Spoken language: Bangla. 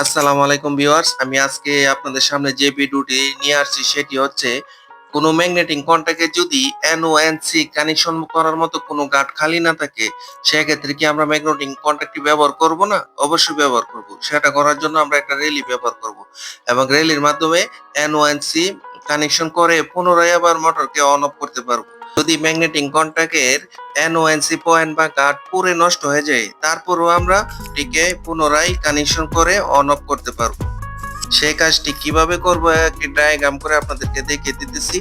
আসসালামু আলাইকুম ভিউয়ার্স, আমি আজকে আপনাদের সামনে যে ভিডিওটি নিয়ে আসছি সেটি হচ্ছে, কোনো ম্যাগনেটিং কন্ট্যাক্টে যদি এনওএনসি কানেকশন করার মতো কোনো গার্ড খালি না থাকে, সেক্ষেত্রে কি আমরা ম্যাগনেটিং কন্ট্যাক্টটি ব্যবহার করব না? অবশ্যই ব্যবহার করব। সেটা করার জন্য আমরা একটা রেলি ব্যবহার করব এবং রেলির মাধ্যমে এনওএনসি কানেকশন করে পুনরায় আবার মোটরকে অন অফ করতে পারব। যদি ম্যাগনেটিং কন্ট্যাক্টের এনওএনসি পয়েন্ট বা গার্ড পুরে নষ্ট হয়ে যায়, তারপরও আমরা টিকে পুনরায় কানেকশন করে অন অফ করতে পারব। সেই কাজটি কীভাবে করব, একটি ডায়াগ্রাম করে আপনাদেরকে দেখিয়ে দিতেছি।